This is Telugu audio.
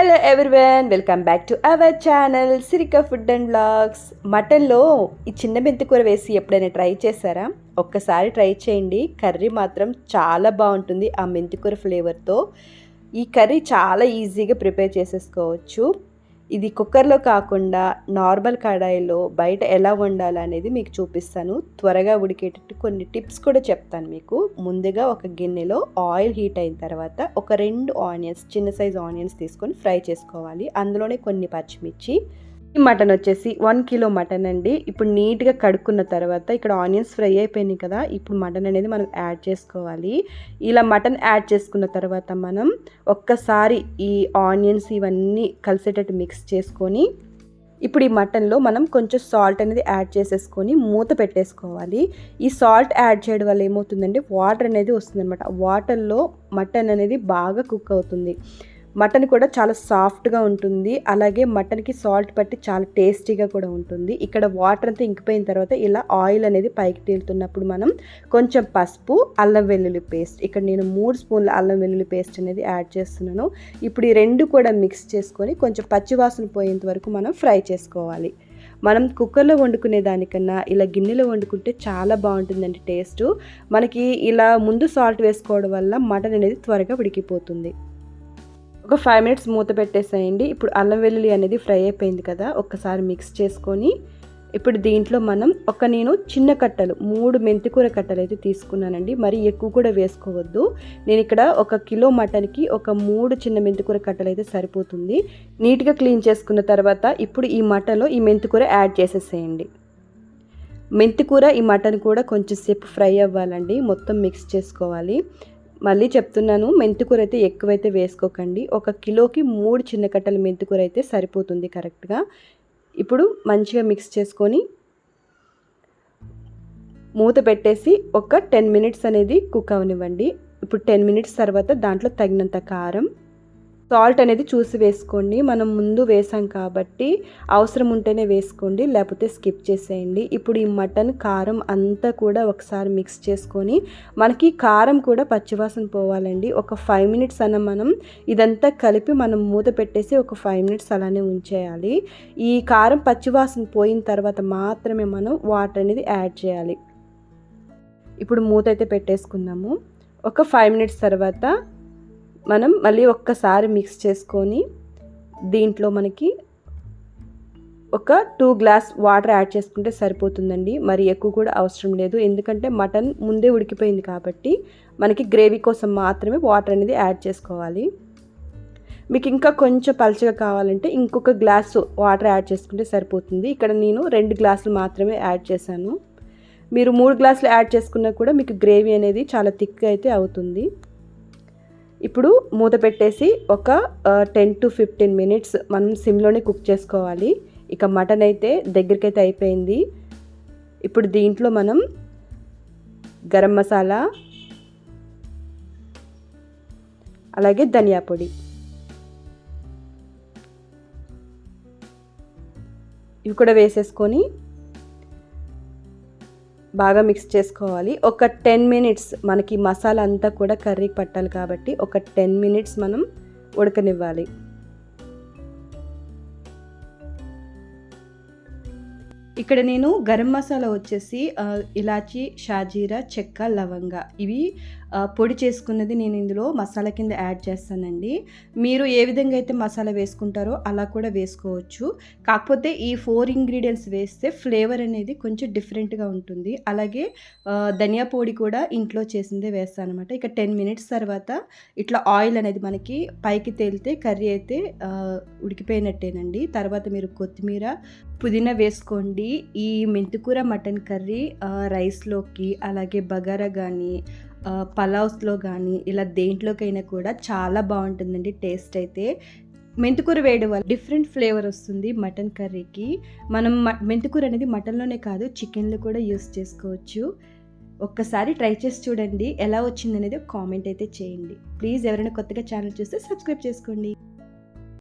Hello everyone welcome back to our channel Sirika food and blogs మటన్లో ఈ చిన్న మెంతి కూర వేసి ఎప్పుడైనా ట్రై చేశారా? ఒక్కసారి ట్రై చేయండి. కర్రీ మాత్రం చాలా బాగుంటుంది ఆ మెంతి కూర ఫ్లేవర్తో. ఈ కర్రీ చాలా ఈజీగా ప్రిపేర్ చేసేసుకోవచ్చు. ఇది కుక్కర్లో కాకుండా నార్మల్ కడాయిలో బయట ఎలా వండాలనేది మీకు చూపిస్తాను. త్వరగా ఉడికేటట్టు కొన్ని టిప్స్ కూడా చెప్తాను మీకు. ముందుగా ఒక గిన్నెలో ఆయిల్ హీట్ అయిన తర్వాత ఒక రెండు ఆనియన్స్ చిన్న సైజ్ ఆనియన్స్ తీసుకొని ఫ్రై చేసుకోవాలి. అందులోనే కొన్ని పచ్చిమిర్చి ఈ మటన్ వచ్చేసి వన్ కిలో మటన్ అండి. ఇప్పుడు నీట్గా కడుక్కున్న తర్వాత ఇక్కడ ఆనియన్స్ ఫ్రై అయిపోయినాయి కదా ఇప్పుడు మటన్ అనేది మనం యాడ్ చేసుకోవాలి. ఇలా మటన్ యాడ్ చేసుకున్న తర్వాత మనం ఒక్కసారి ఈ ఆనియన్స్ ఇవన్నీ కలిసేటట్టు మిక్స్ చేసుకొని ఇప్పుడు ఈ మటన్లో మనం కొంచెం సాల్ట్ అనేది యాడ్ చేసేసుకొని మూత పెట్టేసుకోవాలి. ఈ సాల్ట్ యాడ్ చేయడం వల్ల ఏమవుతుందంటే వాటర్ అనేది వస్తుందన్నమాట. వాటర్లో మటన్ అనేది బాగా కుక్ అవుతుంది. మటన్ కూడా చాలా సాఫ్ట్గా ఉంటుంది. అలాగే మటన్కి సాల్ట్ పట్టి చాలా టేస్టీగా కూడా ఉంటుంది. ఇక్కడ వాటర్ అంతా ఇంకిపోయిన తర్వాత ఇలా ఆయిల్ అనేది పైకి తేలుతున్నప్పుడు మనం కొంచెం పసుపు అల్లం వెల్లుల్లి పేస్ట్ ఇక్కడ నేను మూడు స్పూన్ల అల్లం వెల్లుల్లి పేస్ట్ అనేది యాడ్ చేస్తున్నాను. ఇప్పుడు ఈ రెండు కూడా మిక్స్ చేసుకొని కొంచెం పచ్చివాసన పోయేంత వరకు మనం ఫ్రై చేసుకోవాలి. మనం కుక్కర్లో వండుకునే దానికన్నా ఇలా గిన్నెలో వండుకుంటే చాలా బాగుంటుందండి టేస్ట్ మనకి ఇలా ముందు సాల్ట్ వేసుకోవడం వల్ల మటన్ అనేది త్వరగా ఉడికిపోతుంది. ఒక ఫైవ్ మినిట్స్ మూత పెట్టేసేయండి. ఇప్పుడు అల్లం వెల్లుల్లి అనేది ఫ్రై అయిపోయింది కదా ఒక్కసారి మిక్స్ చేసుకొని ఇప్పుడు దీంట్లో మనం ఒక నేను చిన్న కట్టలు మూడు మెంతికూర కట్టలు అయితే తీసుకున్నానండి. మరి ఎక్కువ కూడా వేసుకోవద్దు. నేను ఇక్కడ ఒక కిలో మటన్కి ఒక మూడు చిన్న మెంతికూర కట్టలు అయితే సరిపోతుంది. నీట్గా క్లీన్ చేసుకున్న తర్వాత ఇప్పుడు ఈ మటన్లో ఈ మెంతికూర యాడ్ చేసేసేయండి. మెంతికూర ఈ మటన్ కూడా కొంచెం సేపు ఫ్రై అవ్వాలండి. మొత్తం మిక్స్ చేసుకోవాలి. మళ్ళీ చెప్తున్నాను మెంతికూర అయితే ఎక్కువైతే వేసుకోకండి. ఒక కిలోకి మూడు చిన్న కట్టల మెంతికూర అయితే సరిపోతుంది కరెక్ట్గా. ఇప్పుడు మంచిగా మిక్స్ చేసుకొని మూత పెట్టేసి ఒక టెన్ మినిట్స్ అనేది కుక్ అవనివ్వండి. ఇప్పుడు టెన్ మినిట్స్ తర్వాత దాంట్లో తగినంత కారం సాల్ట్ అనేది చూసి వేసుకోండి. మనం ముందు వేసాం కాబట్టి అవసరం ఉంటేనే వేసుకోండి లేకపోతే స్కిప్ చేసేయండి. ఇప్పుడు ఈ మటన్ కారం అంతా కూడా ఒకసారి మిక్స్ చేసుకొని మనకి కారం కూడా పచ్చివాసన పోవాలండి. ఒక ఫైవ్ మినిట్స్ అన్న మనం ఇదంతా కలిపి మనం మూత పెట్టేసి ఒక ఫైవ్ మినిట్స్ అలానే ఉంచేయాలి. ఈ కారం పచ్చివాసన పోయిన తర్వాత మాత్రమే మనం వాటర్ అనేది యాడ్ చేయాలి. ఇప్పుడు మూత అయితే పెట్టేసుకుందాము. ఒక ఫైవ్ మినిట్స్ తర్వాత మనం మళ్ళీ ఒక్కసారి మిక్స్ చేసుకొని దీంట్లో మనకి ఒక టూ గ్లాస్ వాటర్ యాడ్ చేసుకుంటే సరిపోతుందండి. మరి ఎక్కువ కూడా అవసరం లేదు. ఎందుకంటే మటన్ ముందే ఉడికిపోయింది కాబట్టి మనకి గ్రేవీ కోసం మాత్రమే వాటర్ అనేది యాడ్ చేసుకోవాలి. మీకు ఇంకా కొంచెం పలచగా కావాలంటే ఇంకొక గ్లాసు వాటర్ యాడ్ చేసుకుంటే సరిపోతుంది. ఇక్కడ నేను రెండు గ్లాసులు మాత్రమే యాడ్ చేశాను. మీరు మూడు గ్లాసులు యాడ్ చేసుకున్నా కూడా మీకు గ్రేవీ అనేది చాలా థిక్గా అయితే అవుతుంది. ఇప్పుడు మూత పెట్టేసి ఒక టెన్ టు ఫిఫ్టీన్ మినిట్స్ మనం సిమ్లోనే కుక్ చేసుకోవాలి. ఇక మటన్ అయితే దగ్గరికైతే అయిపోయింది. ఇప్పుడు దీంట్లో మనం గరం మసాలా అలాగే ధనియా పొడి. ఇవి కూడా వేసేసుకొని బాగా మిక్స్ చేసుకోవాలి. ఒక టెన్ మినిట్స్ మనకి మసాలా అంతా కూడా కర్రీకి పట్టాలి కాబట్టి ఒక టెన్ మినిట్స్ మనం ఉడకనివ్వాలి. ఇక్కడ నేను గరం మసాలా వచ్చేసి ఇలాచి షాజీరా చెక్క లవంగ ఇవి పొడి చేసుకున్నది నేను ఇందులో మసాలా కింద యాడ్ చేస్తానండి. మీరు ఏ విధంగా అయితే మసాలా వేసుకుంటారో అలా కూడా వేసుకోవచ్చు. కాకపోతే ఈ ఫోర్ ఇంగ్రీడియంట్స్ వేస్తే ఫ్లేవర్ అనేది కొంచెం డిఫరెంట్గా ఉంటుంది. అలాగే ధనియా పొడి కూడా ఇంట్లో చేసిందే వేస్తాను అనమాట ఇక టెన్ మినిట్స్ తర్వాత ఇట్లా ఆయిల్ అనేది మనకి పైకి తేలితే కర్రీ అయితే ఉడికిపోయినట్టేనండి. తర్వాత మీరు కొత్తిమీర పుదీనా వేసుకోండి. ఈ మెంతికూర మటన్ కర్రీ రైస్లోకి అలాగే బగారా కానీ పలావ్స్లో కానీ ఇలా దేంట్లోకైనా కూడా చాలా బాగుంటుందండి టేస్ట్ అయితే. మెంతికూర వేయడం వల్ల డిఫరెంట్ ఫ్లేవర్ వస్తుంది మటన్ కర్రీకి. మనం మెంతికూర అనేది మటన్లోనే కాదు చికెన్లో కూడా యూస్ చేసుకోవచ్చు. ఒక్కసారి ట్రై చేసి చూడండి ఎలా వచ్చిందనేది కామెంట్ అయితే చేయండి. ప్లీజ్ ఎవరైనా కొత్తగా ఛానల్ చూస్తే సబ్స్క్రైబ్ చేసుకోండి.